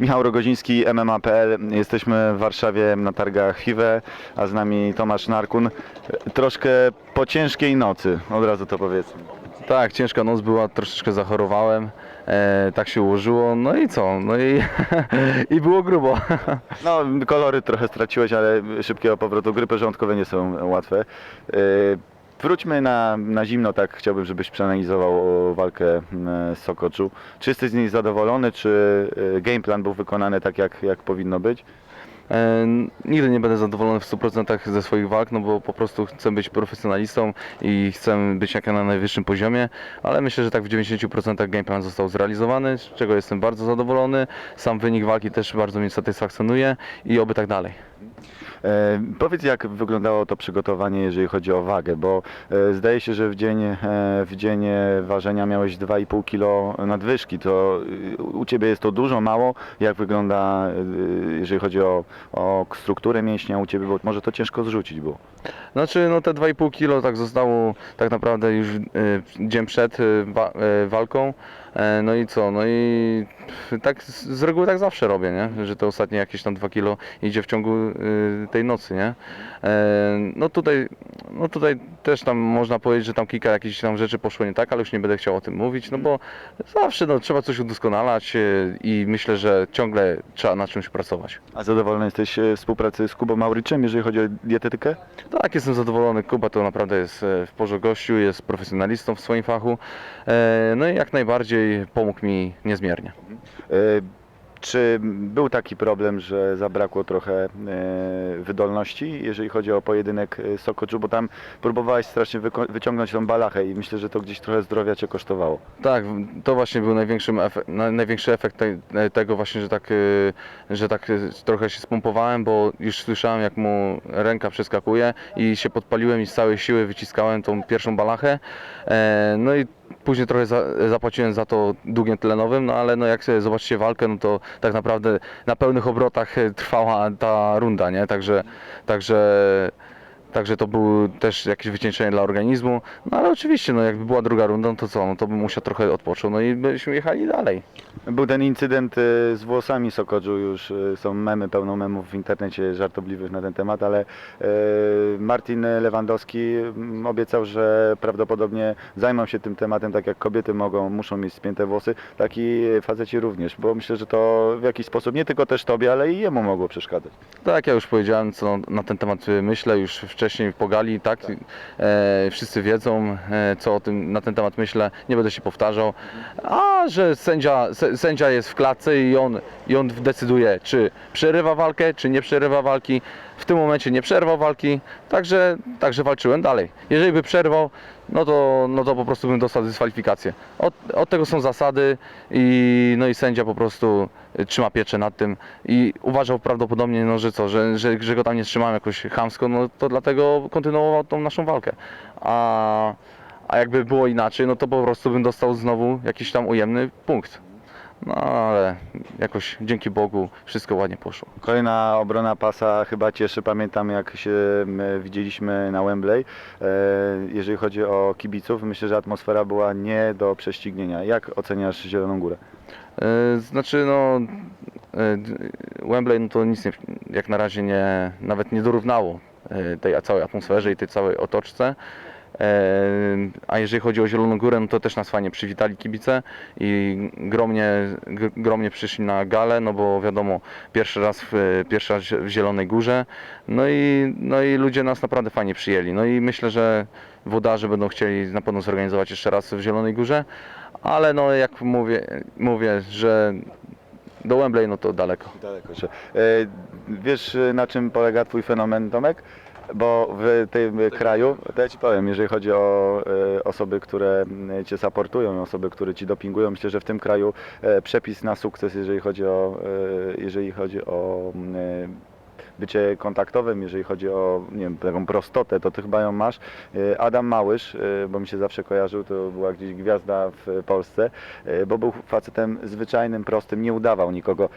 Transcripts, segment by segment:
Michał Rogoziński, MMA.pl. Jesteśmy w Warszawie na targach FIWE, a z nami Tomasz Narkun. Troszkę po ciężkiej nocy, od razu to powiedzmy. Tak, ciężka noc była, troszeczkę zachorowałem, e, tak się ułożyło, no i co, no i, i było grubo. No, kolory trochę straciłeś, ale szybkiego powrotu. Grypy żołądkowe nie są łatwe. Yy, Wróćmy na, na zimno, tak chciałbym, żebyś przeanalizował walkę z Sokoczu. Czy jesteś z niej zadowolony, czy yy, game plan był wykonany tak, jak, jak powinno być? E, nigdy nie będę zadowolony w 100% ze swoich walk, no bo po prostu chcę być profesjonalistą i chcę być jak na najwyższym poziomie, ale myślę, że tak w 90% game plan został zrealizowany, z czego jestem bardzo zadowolony. Sam wynik walki też bardzo mnie satysfakcjonuje i oby tak dalej. E, powiedz, jak wyglądało to przygotowanie, jeżeli chodzi o wagę, bo e, zdaje się, że w dzień, e, w dzień ważenia miałeś 2,5 kg nadwyżki. To u Ciebie jest to dużo, mało? Jak wygląda, jeżeli chodzi o, o strukturę mięśnia u Ciebie, bo może to ciężko zrzucić było. Znaczy, no te 2,5 kilo tak zostało tak naprawdę już dzień przed wa- walką. E, No i co? No i tak z reguły tak zawsze robię, nie? Że te ostatnie jakieś tam 2 kilo idzie w ciągu e, tej nocy, nie? E, No tutaj, no tutaj też tam można powiedzieć, że tam kilka jakichś tam rzeczy poszło nie tak, ale już nie będę chciał o tym mówić, no bo zawsze no, trzeba coś udoskonalać e, i myślę, że ciągle trzeba na czymś pracować. A zadowolony jesteś e, z współpracy z Kubą Mauryczem, jeżeli chodzi o dietetykę? Tak, jestem zadowolony. Kuba to naprawdę jest w porze gościu, jest profesjonalistą w swoim fachu. No i jak najbardziej pomógł mi niezmiernie. E, Czy był taki problem, że zabrakło trochę e, wydolności, jeżeli chodzi o pojedynek e, Sokoczu, bo tam próbowałeś strasznie wyciągnąć tą balachę i myślę, że to gdzieś trochę zdrowia Cię kosztowało. Tak, to właśnie był największy efekt tego właśnie, że tak, że tak trochę się spompowałem, bo już słyszałem jak mu ręka przeskakuje i się podpaliłem i z całej siły wyciskałem tą pierwszą balachę. No i później trochę za, zapłaciłem za to długiem tlenowym, no ale no jak sobie zobaczycie walkę, no to tak naprawdę na pełnych obrotach e, trwała ta runda, nie? Także, także, także to było też jakieś wycieńczenie dla organizmu. No ale oczywiście, no jakby była druga runda, no to co, no to bym musiał trochę odpoczął, no i byśmy jechali dalej. Był ten incydent e, z włosami Sokoczu, już e, są memy, pełno memów w internecie żartobliwych na ten temat, ale e, Martin Lewandowski mm, obiecał, że prawdopodobnie zajmą się tym tematem, tak jak kobiety mogą, muszą mieć spięte włosy, tak i faceci również, bo myślę, że to w jakiś sposób nie tylko też Tobie, ale i jemu mogło przeszkadzać. Tak, ja już powiedziałem, co na ten temat y, myślę, już wcześniej w Pogali, tak? E, wszyscy wiedzą, e, co o tym, na ten temat myślę, nie będę się powtarzał. A, że sędzia, sę- sędzia jest w klatce i on, i on decyduje, czy przerywa walkę, czy nie przerywa walki. W tym momencie nie przerwał walki, także, także walczyłem dalej. Jeżeli by przerwał, no to, no to po prostu bym dostał dyskwalifikację. Od, od tego są zasady i, no i sędzia po prostu y, trzyma pieczę nad tym i uważał prawdopodobnie, no, że co, że, że, że go tam nie trzymałem jakoś chamsko, no to dlatego kontynuował tą naszą walkę. A, a jakby było inaczej, no to po prostu bym dostał znowu jakiś tam ujemny punkt. No ale jakoś dzięki Bogu wszystko ładnie poszło. Kolejna obrona pasa chyba cieszy. Pamiętam jak się widzieliśmy na Wembley. E, Jeżeli chodzi o kibiców, myślę, że atmosfera była nie do prześcignienia. Jak oceniasz Zieloną Górę? E, Znaczy no e, Wembley no to nic nie, jak na razie nie, nawet nie dorównało tej całej atmosferze i tej całej otoczce. A jeżeli chodzi o Zieloną Górę, no to też nas fajnie przywitali kibice i gromnie, gromnie przyszli na galę, no bo wiadomo, pierwszy raz w, pierwszy raz w Zielonej Górze, no i, no i ludzie nas naprawdę fajnie przyjęli. No i myślę, że wodarze będą chcieli na pewno zorganizować jeszcze raz w Zielonej Górze, ale no jak mówię, mówię że do Wembley no to daleko. Daleko jeszcze. E, Wiesz na czym polega Twój fenomen, Tomek? Bo w tym kraju, to ja Ci powiem, jeżeli chodzi o e, osoby, które m, Cię supportują, osoby, które Ci dopingują, myślę, że w tym kraju e, przepis na sukces, jeżeli chodzi o, e, jeżeli chodzi o m, e, bycie kontaktowym, jeżeli chodzi o nie wiem, taką prostotę, to ty chyba ją masz. E, Adam Małysz, e, bo mi się zawsze kojarzył, to była gdzieś gwiazda w Polsce, e, bo był facetem zwyczajnym, prostym, nie udawał nikogo.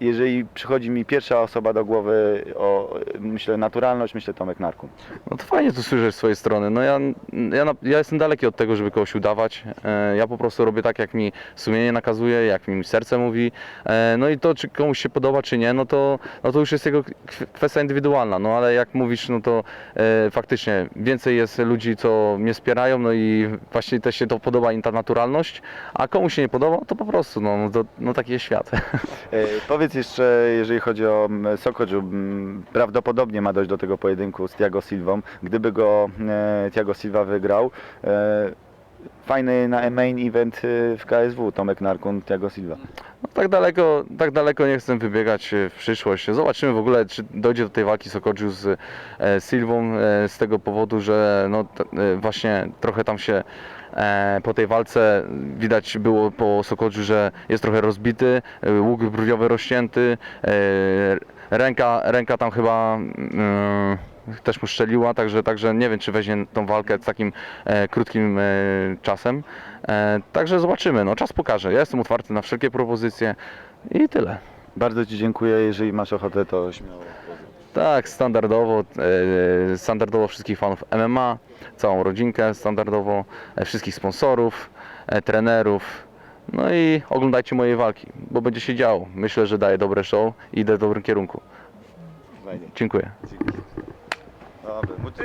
Jeżeli przychodzi mi pierwsza osoba do głowy, o, myślę naturalność, myślę Tomek Narkun. No to fajnie to słyszeć z swojej strony. No ja, ja, ja jestem daleki od tego, żeby kogoś udawać. E, Ja po prostu robię tak, jak mi sumienie nakazuje, jak mi serce mówi. E, No i to, czy komuś się podoba, czy nie, no to, no to już jest jego kw- kwestia indywidualna. No ale jak mówisz, no to e, faktycznie więcej jest ludzi, co mnie wspierają, no i właśnie też się to podoba im ta naturalność, a komuś się nie podoba, to po prostu, no, no, to, no taki jest świat. E, Powiedz jeszcze, jeżeli chodzi o mm, Sokoczu, mm, prawdopodobnie ma dojść do tego pojedynku z Thiago Silvą. Gdyby go e, Thiago Silva wygrał, e, fajny na main event e, w KSW, Tomek Narkun, Thiago Silva. Tak, daleko, tak daleko nie chcę wybiegać e, w przyszłość. Zobaczymy w ogóle, czy dojdzie do tej walki Sokoczu z e, Silwą e, z tego powodu, że no, t, e, właśnie trochę tam się e, po tej walce widać było po Sokoczu, że jest trochę rozbity, e, łuk brwiowy rozcięty, e, ręka, ręka tam chyba mm, też mu strzeliła, także, także nie wiem, czy weźmie tą walkę z takim e, krótkim e, czasem. E, także zobaczymy, no czas pokaże. Ja jestem otwarty na wszelkie propozycje i tyle. Bardzo Ci dziękuję, jeżeli masz ochotę, to śmiało. Tak, standardowo, e, standardowo wszystkich fanów MMA, całą rodzinkę standardowo, e, wszystkich sponsorów, e, trenerów. No i oglądajcie moje walki, bo będzie się działo. Myślę, że daję dobre show i idę w dobrym kierunku. Fajnie. Dziękuję. Abi muti.